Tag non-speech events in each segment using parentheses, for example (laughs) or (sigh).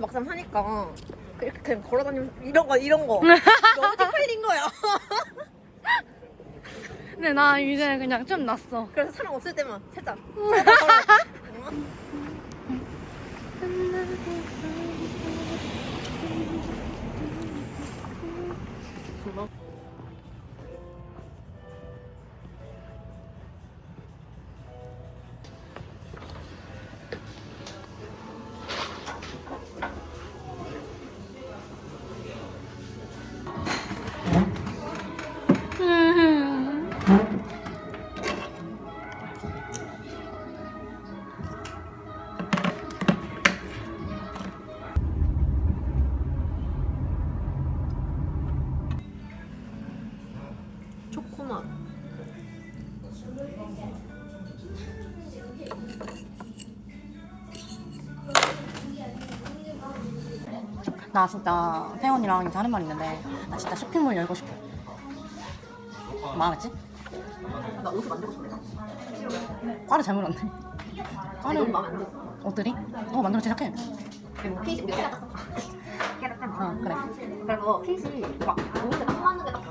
막상 하니까 이렇게 그냥 걸어다니면 이런 거 이런 거 (laughs) 너무 쪽팔린 거야. 근데 나 이제 그냥 좀 났어. 그래서 사람 없을 때만 살짝. (laughs) 초코맛. 나 진짜 태원이랑 요새 하는 말 있는데 나 진짜 쇼핑몰 열고 싶어. 마음했지? 나 옷을 만들고 싶네. 과를 잘 물었네. 과를 마음에 안 들어. 옷들이? 어 만들어 제작해. 그리고 핏이 우리가 살짝 어 그래. 그래서 핏이 막 옷에 딱 맞는 게딱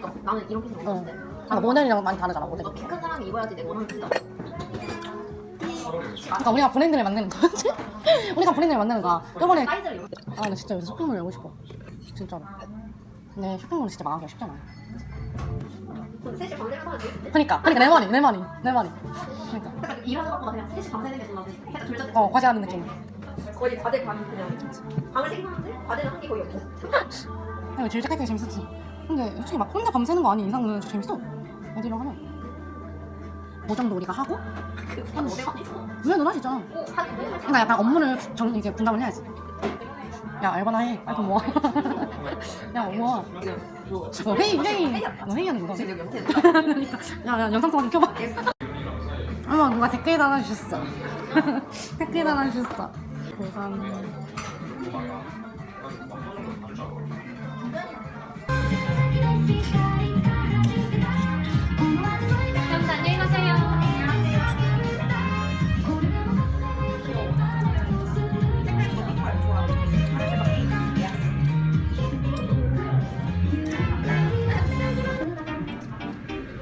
그러니까 나는 이런 핏을 어. 원하는데 아, 모델이랑 많이 다르잖아 모델. 키큰 사람이 입어야지 내가 원하는 핏이다. 그러니까 우리가 브랜드를 만드는 거지. (laughs) 우리가 브랜드를 만드는 거야. 저번에 사이즈를 이렇게 아 나 진짜 요새 쇼핑몰 열고 싶어. 진짜로. 근데 쇼핑몰 진짜 망하기가 쉽잖아. 돈 셋이 밤새면 사면 되겠는데? 그러니까 그러니까 내 말이 내 말이 내 말이. 그러니까 약간 일하는 것보다 그냥 셋이 밤새는 게더 나지. 살짝 둘 다. 어 과제하는 느낌. 거의 과제 반 그냥 방을 생각하는데 과제는 한 게 거의 없고. 이거 (laughs) 제일 짝짝이 재밌었지. 근데 솔직히 막 혼자 밤새는 거 아닌 이상은 진짜 재밌어. 애들이랑 하면. 모정도 우리가 하고 그한 500원 있어. 왜 너나 진짜. 한 500원 그러니까 약간 업무를 정 이제 분담을 해야지. 야 알바나 해. 알바 모아. 야 모아. 너 회의 회의. 너 회의하는 거다. 지금 여기. 그러니까 야야 영상 통화 좀 켜봐. 어머 누가 댓글 달아주셨어. 댓글 달아주셨어. 고3 감사합니다. 안녕히 가세요.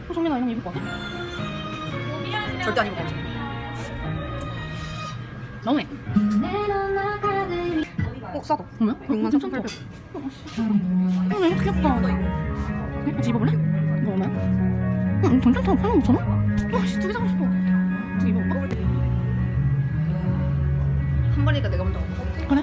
어, 정민아 이런 거 입을 거 같아. 절대 안 입을 것 같아. 너무해. 꼭 사도. 그러면? 63,800. 어, 나 이거 귀엽다. 같이 입어볼래? 이거 얼마야? 응, 괜찮다. 8만 5천 원? 와, 씨, 두개 사고 싶어. 이거 입어볼까? 한 번이니까 내가 먼저. 그래?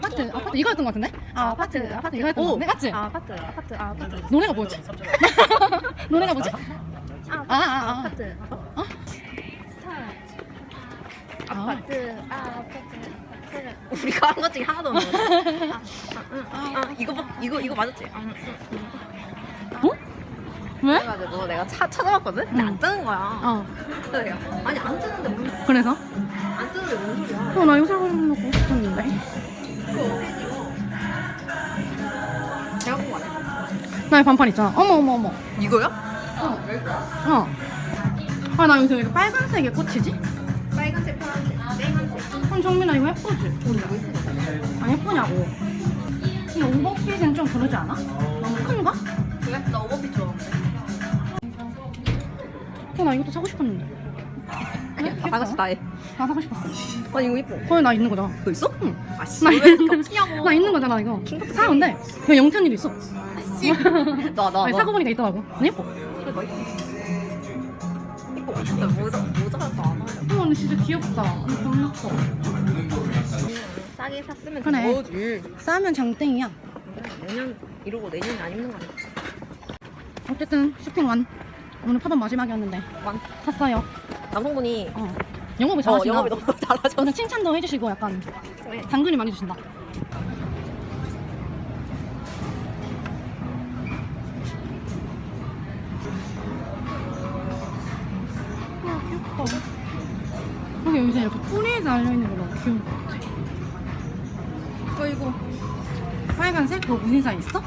파트, 아파트 이거 였던 것 같은데? 아, 아파트, 아파트 이거 였던 것 같은데? 맞지? 아, 아파트, 아파트, 아, 아파트. 노래가 뭐였지? (laughs) 노래가 뭐지? 아, 아, 아, 아. 아파트. 어? 스타. 아, 아파트, 아, 아파트. 아파트. 우리가 한 것 중에 하나도 없는 거 같아. 아, 아, 이거 봐- 이거 이거 맞았지? 아, 어? 왜? 그래가지고 내가 차 찾아봤거든. 근데 안 뜨는 거야. 어, 그래서 내가 아니 안 뜨는데 뭔, 그래서? 안 뜨는데 뭔 소리야? 어, 나 이거 사고 먹고 싶었는 이 반팔 있잖아. 어머, 어머, 어머. 이거요? 어. 어. 아, 나 요새 왜 이렇게 빨간색에 꽂히지? 그럼 정민아 이거 예쁘지? 안 예쁘냐고 이 오버핏은 좀 그러지 않아? 너무 큰가? 왜? 나 오버핏 좋아하는데. 어, 나 이것도 사고 싶었는데 그래? 다 사고 싶다 해. 나 사고 싶었어 아 이거 이뻐. 거의 나 있는 거잖아 너 있어? 응. 아씨 나 왜 이렇게 없냐고. 나 있는 거잖아 이거 사는데 왜 영천이도 있어 아씨. 나 나. 아니, 나. 사고 보니까 있더라고 안 예뻐 그래 너 이뻐. 이뻐. 근데 모자 모자랄 거안 와요. 어 진짜 귀엽다 너무 예뻐 싸게 샀으면 그래. 되지. 싸면 장땡이야 내년 이러고 내년에 안 입는 거 아니야? 어쨌든 쇼핑 완 오늘 파전 마지막이었는데 완. 샀어요 남성분이 어 영업을 어 잘하시나 영업이 너무 (laughs) 잘하셔. 오늘 칭찬도 해주시고 약간 당근이 많이 주신다 아 귀엽다 여기 요새 이렇게 뿌리 달려있는 거 너무 귀여운 것 같아 어 이거 빨간색? 무슨 사이 있어?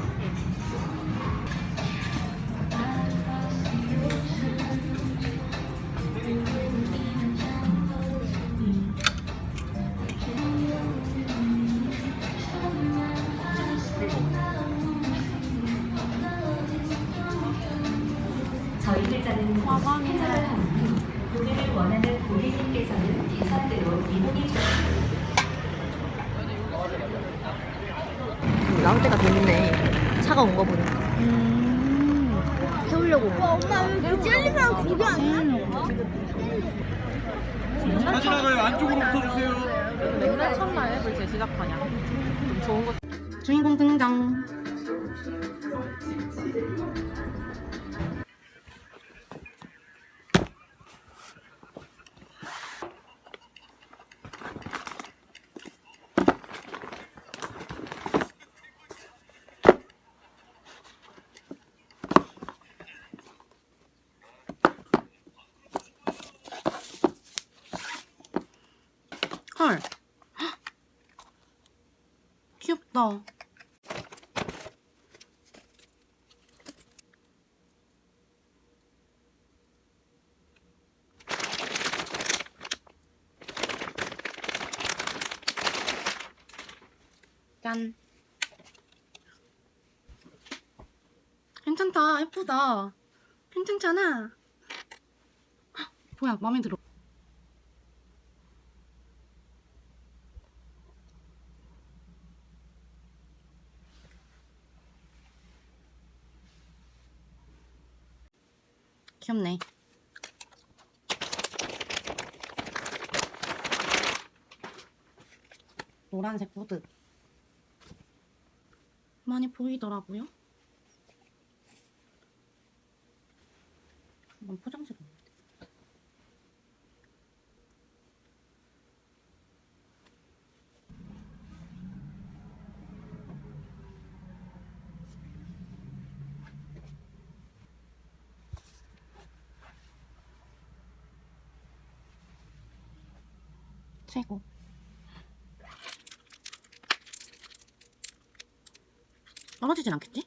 나올 때가 됐네. 차가 온 거 보니까 음 태우려고. 엄마 여기 젤리랑 그게 아니야? 사진하나요? 안쪽으로 붙어주세요. 맨날 첫날 앱을 제 시작하냐. 좀 좋은 거. 주인공 등장 헐 헉! 귀엽다 짠. 괜찮다. 예쁘다. 괜찮잖아. 헉, 뭐야, 마음에 들어. 귀엽네. 노란색 후드. 많이 보이더라고요. 한번 포장지 좀. 최고. 떨어지진 않겠지?